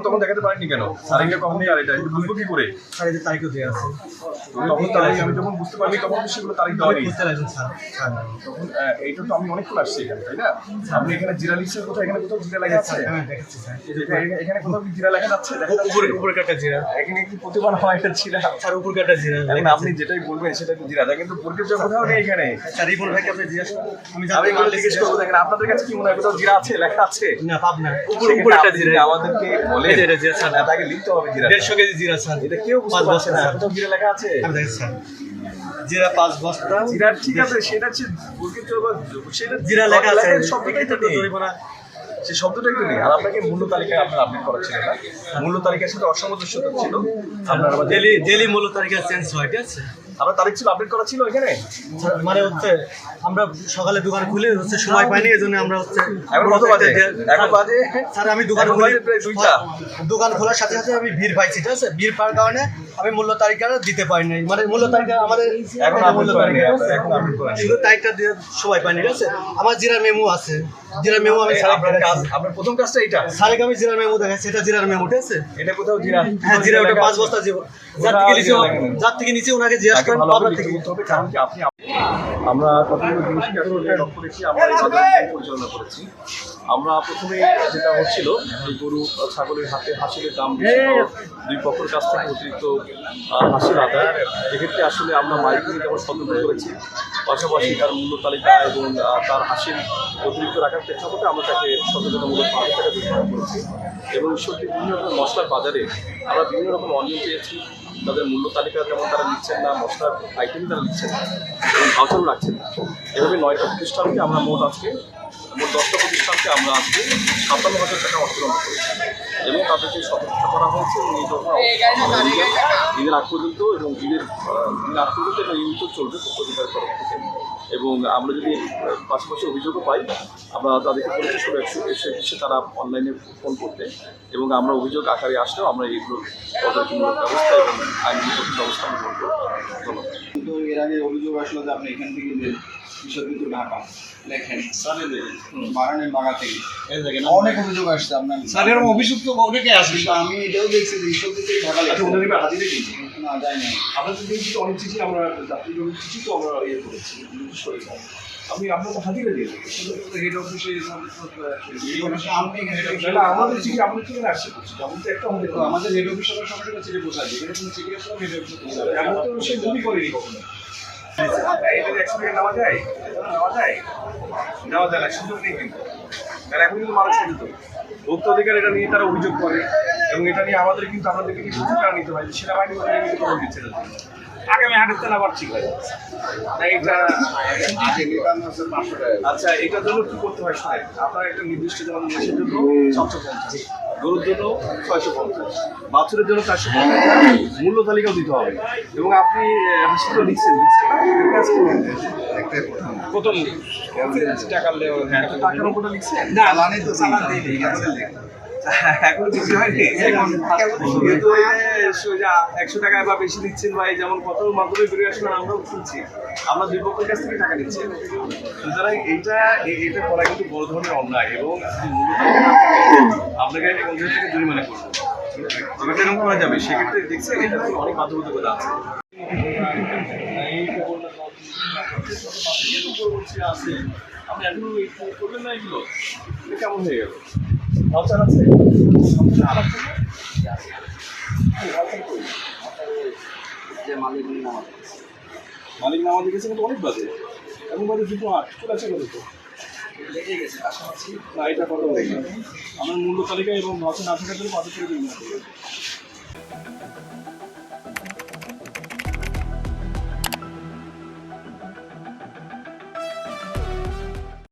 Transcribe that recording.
কেন তখন দেখাতে পারেননি কেন? তারিখটা কখন আর এটা বুঝব কি করে? তারিখও দেওয়া আছে। তখন তারিখ আমি যখন বুঝতে পারছি তখন সেগুলো তারিখ দেওয়া নেই তখন এইটা তো আমি অনেকক্ষণ আসছি এখানে তাই না? আপনি এখানে জিরা লিখছেন কোথায়? এখানে কোথাও জিরা লেখা আছে? হ্যাঁ এখানে- কোথাও জিরা লেখা যাচ্ছে দেখা উপরে উপরে কাটা জিরা। এখানে কি প্রতিবার হয় এটা জিরা? স্যার উপর কাটা জিরা। এখন আপনি যেটাই বলবেন সেটা তো জিরা। কিন্তু কোথাও নেই এখানে। স্যার রিপন ভাইকে আপনি জিজ্ঞাসা আমি আমি জিজ্ঞেস করব দেখেন আপনাদের কাছে কি মনে হয় কোথাও জিরা আছে লেখা আছে? না পাব না উপর উপরে একটা জিরা। আমাদেরকে বলে এই যে এটা জিরা স্যার। তাকে লিখতে হবে জিরা দেড়শো কেজি জিরা স্যার এটা কেউ বুঝতে পারছে না। বস্তা। জিরা লেখা আছে? আমি দেখছি স্যার জিরা পাঁচ বস্তা। জিরা ঠিক আছে সেটা হচ্ছে সেটা জিরা লেখা আছে শব্দটাই তো তো নেই। জরিমানা। সে শব্দটাই তো নেই। আর আপনাকে মূল্য তালিকায় আপনার আপডেট করা ছিল না মূল্য তালিকার সাথে অসামঞ্জস্যতা ছিল। আপনার ডেলি ডেলি মূল্য তারিখে চেঞ্জ হয় ঠিক আছে? আপনার তারিখ ছিল আপডেট করা ছিল এখানে? মানে হচ্ছে আমরা সকালে দোকান খুলে হচ্ছে সময় পাইনি এই জন্য আমরা হচ্ছে এখন কত বাজে? এখন বাজে? স্যার আমি দোকান খুলি দুইটা। দোকান খোলার সাথে সাথে আমি ভিড় পাইছি ঠিক আছে? ভিড় পাওয়ার কারণে আমি মূল্য তালিকা দিতে পারিনি। মানে মূল্য তালিকা আমাদের এখন মূল্য এখন শুধু তারিখটা দিয়ে সময় পাইনি ঠিক আছে? আমার জিরা মেমো আছে। জিরা মেমো আমি স্যার আপনার কাজ আপনার প্রথম কাজটা এইটা? স্যারকে আমি জিরার মেমো দেখাচ্ছি এটা জিরার মেমো ঠিক আছে? এটা কোথাও জিরা? হ্যাঁ জিরা ওটা পাঁচ বস্তা জীব যার থেকে নিচে জিরা যার থেকে নিচে ওনাকে জিজ্ঞাসা আমরা কতগুলো জিনিসকে লক্ষ্য রেখে আমরা পরিচালনা করেছি। আমরা প্রথমে যেটা হচ্ছিল গরু ছাগলের হাতে হাসিলের দাম দুই পক্ষের কাছ থেকে অতিরিক্ত হাসিল আদায়। এক্ষেত্রে আসলে আমরা মালিককে যেমন সতর্ক করেছি পাশাপাশি তার মূল্য তালিকা এবং তার হাসির অতিরিক্ত রাখার প্রেক্ষাপটে আমরা তাকে সচেতনতামূলক পাঁচ টাকা ব্যবহার করেছি। এবং সত্যি বিভিন্ন রকম মশলার বাজারে আমরা বিভিন্ন রকম অনিয়ম পেয়েছি। তাদের মূল্য তালিকা যেমন তারা নিচ্ছেন না, মশলার আইটেম তারা নিচ্ছেন না, এবং ভাউচারও রাখছেন না। এভাবে নয়টা প্রতিষ্ঠানকে আমরা মোট আজকে মোট দশটা প্রতিষ্ঠানকে আমরা আজকে সাতান্ন হাজার টাকা অর্থদণ্ড করেছি। এবং তাদেরকে সতর্ক করা হয়েছে এবং এই জন্য ঈদের আগ পর্যন্ত এবং ঈদের ঈদের আগ পর্যন্ত এটা নিয়মিত চলবে প্রতিকার তরফ থেকে। এবং আমরা যদি পাশাপাশি অভিযোগও পাই আমরা তাদেরকে বলেছি শুধু একশো একশো একুশে তারা অনলাইনে ফোন করতে এবং আমরা অভিযোগ আকারে আসলেও আমরা এইগুলো পদক্ষেপমূলক ব্যবস্থা এবং আইনগত ব্যবস্থা আমরা গ্রহণ করব। ধন্যবাদ। কিন্তু এর আগে অভিযোগ আসলো যে আপনি এখান থেকে বিশ্ববিদ্যালয় ঢাকা লেখেন বাগানের বাগা থেকে অনেক অভিযোগ আসছে আপনার স্যার এরকম অভিযোগ তো অনেকে আসবে? আমি এটাও দেখছি যে বিশ্ববিদ্যালয় ঢাকা লেখেন ওনাদের এবার হাজিরে না যাই না আপনাদের দিয়েছি অনেক চিঠি আমরা যাত্রী জমির চিঠি তো আমরা ইয়ে করেছি নোটিশ করেছি। আমি আপনার দিয়ে হেড অফিসে আমাদের চিঠি আমাদের থেকে আসছে তো তো একটা আমাদের হেড অফিস সবার সঙ্গে চিঠি পৌঁছায় এখানে কোনো চিঠি আসলে হেড অফিসে পৌঁছাবে। তো সে ভূমি করিনি কখনো। নেওয়া যায় নেওয়া যায় নেওয়া যায় এখন কিন্তু। মানুষ কিন্তু ভোক্তা অধিকার এটা নিয়ে তারা অভিযোগ করে। এবং এটা নিয়ে আমাদের কিন্তু আমাদেরকে কিছু সুযোগ নিতে হয় সেনাবাহিনী কিন্তু দিচ্ছে না আগামী হাটের তেল আবার ঠিক হয়ে যাচ্ছে আচ্ছা এটার জন্য কি করতে হয় শোনেন আপনার একটা নির্দিষ্ট যেমন মহিষের জন্য পঞ্চাশ গরুর জন্য ছয়শো পঞ্চাশ বাছুরের জন্য চারশো পঞ্চাশ মূল্য তালিকাও দিতে হবে এবং আপনি হাসপাতাল লিখছেন লিখছেন না? প্রথম টাকার হ্যাঁ টাকার উপরে লিখছেন দিই এখন কিছু হয়নি। এখন সোজা একশো টাকায় বা বেশি দিচ্ছেন বা এই যেমন কত মাধ্যমে বেরিয়ে আসলে আমরাও শুনছি আমরা দুই পক্ষের কাছ থেকে টাকা নিচ্ছি। সুতরাং এইটা এটা করা কিন্তু বড় ধরনের অন্যায় এবং আপনাকে পঞ্চাশ থেকে জরিমানা করব। এবার এরকম করা যাবে। সেক্ষেত্রে দেখছেন এটা অনেক বাধ্যবাধকতা আছে। আছে আপনি এখনও করবেন না এগুলো। কেমন হয়ে গেল? ভাউচার আছে? মালিক নামা গেছে কিন্তু অনেক বাজে। এখন বাজে দুটো আট। চলে আসে কত না এটা কত? আমার মূল্য তালিকা এবং নশো না থাকার জন্য পাঁচশো দিন